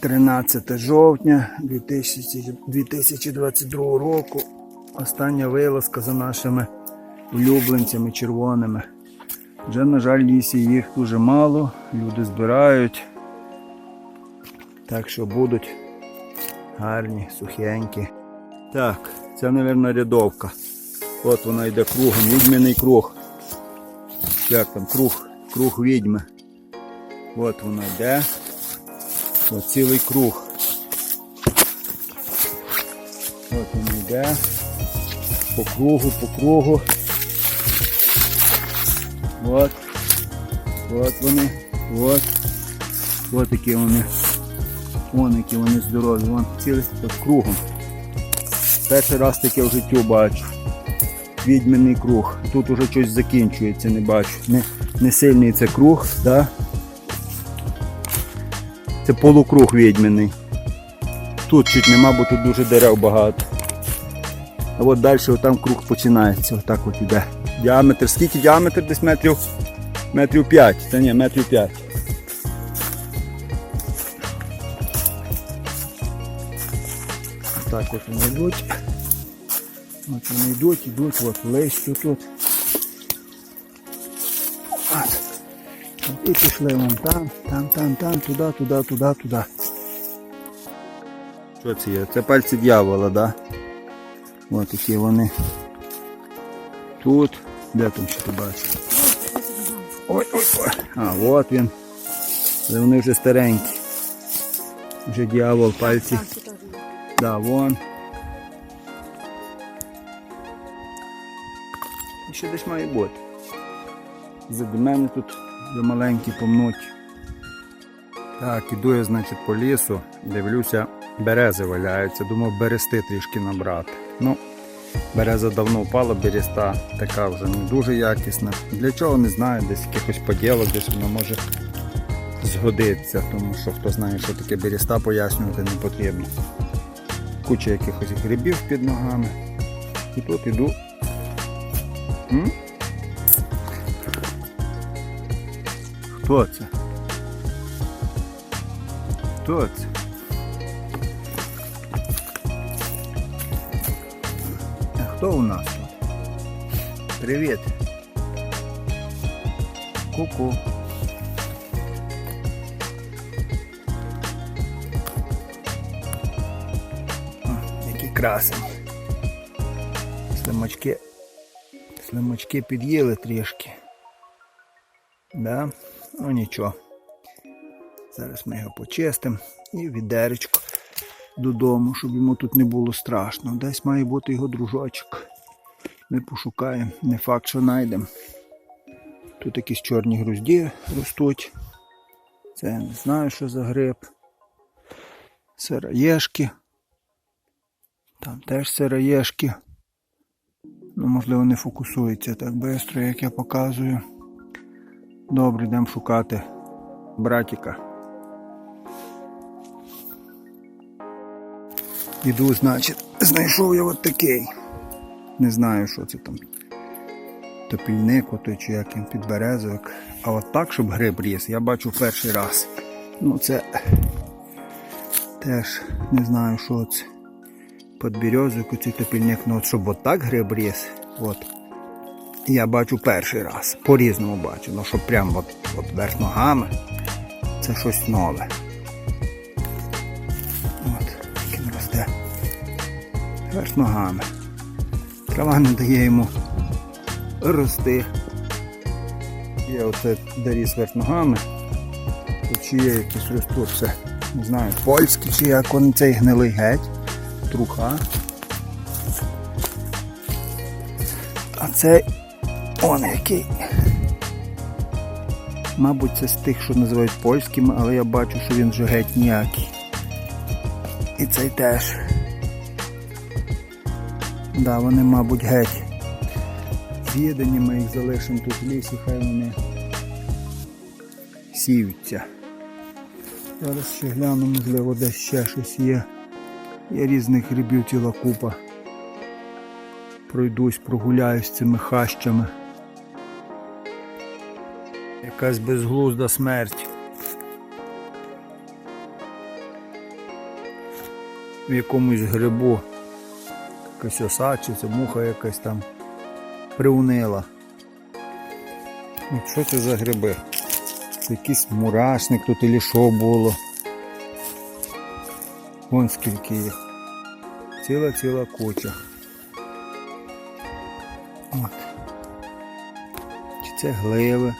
Тринадцяте жовтня 2022 року. Остання вилазка за нашими улюбленцями червоними. Вже, на жаль, лісі їх дуже мало, люди збирають. Так що будуть гарні, сухенькі. Так, це, мабуть, рядовка. От вона йде кругом, відьмяний круг. Як там, круг, круг відьми. От вона йде. От цілий круг. От він йде. По кругу, по кругу. От. От вони. От. От такі вони. Вон які вони здорові. Вон цілий кругом. Перший раз таке в життю бачу. Відьмяний круг. Тут уже щось закінчується, не бачу. Не, не сильний це круг, да? Це полукруг відьмяний. Тут чуть нема, бо тут дуже дерев багато. А от далі там круг починається. Отак от іде. Діаметр. Скільки діаметр? Десь метрів метрів 5. Та ні, метрів 5. Так от вони йдуть. От вони йдуть, йдуть, от листю тут. От. І пішли вон там, там, там, там, туди, туди, туди, туди. Що це є? Це пальці дьявола, да? Ось такі вони. Тут. Де там ще ти бачиш? Ой, ой, ой. А, от він. Але вони вже старенькі. Вже дьявол пальці. Да, вон. І ще десь має бути. Мене тут вже маленькі помнуть. Так, іду я, значить, по лісу, дивлюся, берези валяються. Думав берести трішки набрати. Ну, береза давно впала, береста така вже не дуже якісна. Для чого не знаю, десь якихось поділок, десь вона може згодиться, тому що хто знає, що таке береста, пояснювати не потрібно. Куча якихось грибів під ногами. І тут іду. М? Хто це? Хто це? А хто у нас тут? Привіт. Ку-ку. О, Слимачки. Слимачки під'їли трішки. Да? Ну нічого. Зараз ми його почистимо і відеречко додому, щоб йому тут не було страшно. Десь має бути його дружочок. Ми пошукаємо, не факт, що знайдемо. Тут якісь чорні грузді ростуть. Це я не знаю, що за гриб. Сироєшки. Там теж сироєшки. Ну, можливо, не фокусується так швидко, як я показую. Добре, йдемо шукати братіка. Іду, значить, знайшов я от такий. Не знаю, що це там. Топільник, отой чи як він підберезовик. А от так, щоб гриб ріс, я бачу перший раз. Ну це теж не знаю, що це. Подберезовик, оцей топільник, ну щоб от так гриб ріс, от. Я бачу перший раз. По-різному бачу. Ну, щоб прям от, от верх ногами. Це щось нове. От, він росте. Верх ногами. Трава не дає йому рости. Є оце де ріс верх ногами. Тут чи є якісь ростуть це, не знаю, польські чи як он цей гнилий геть. Труха. А це он який. Мабуть, це з тих, що називають польськими, але я бачу, що він вже геть ніякий. І цей теж. Да, вони, мабуть, геть. З'їдені, ми їх залишимо тут в лісі, хай вони сіються. Зараз ще гляну, можливо, десь ще щось є. Є різних грибів ціла купа. Пройдусь, прогуляюсь цими хащами. Якась безглузда смерть. В якомусь грибу. Якась оса чи це муха якась там приунила. Що це за гриби? Це якийсь мурашник тут і що було. Вон скільки їх. Ціла ціла куча. От. Чи це гливи?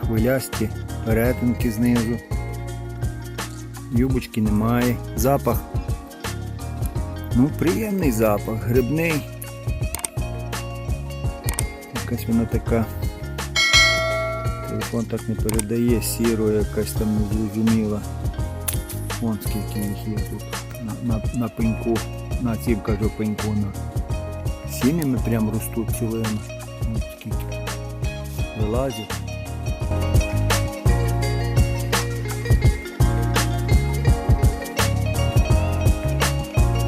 Хвилясті перетинки знизу. Юбочки немає. Запах. Ну, приємний запах, грибний. Якась вона така. Телефон так не передає, сіро якась там незрозуміла. Вон скільки їх є тут на, на, на пеньку, на цім кажу пеньку, на сім'ями прям ростуть цілими. Вилазять.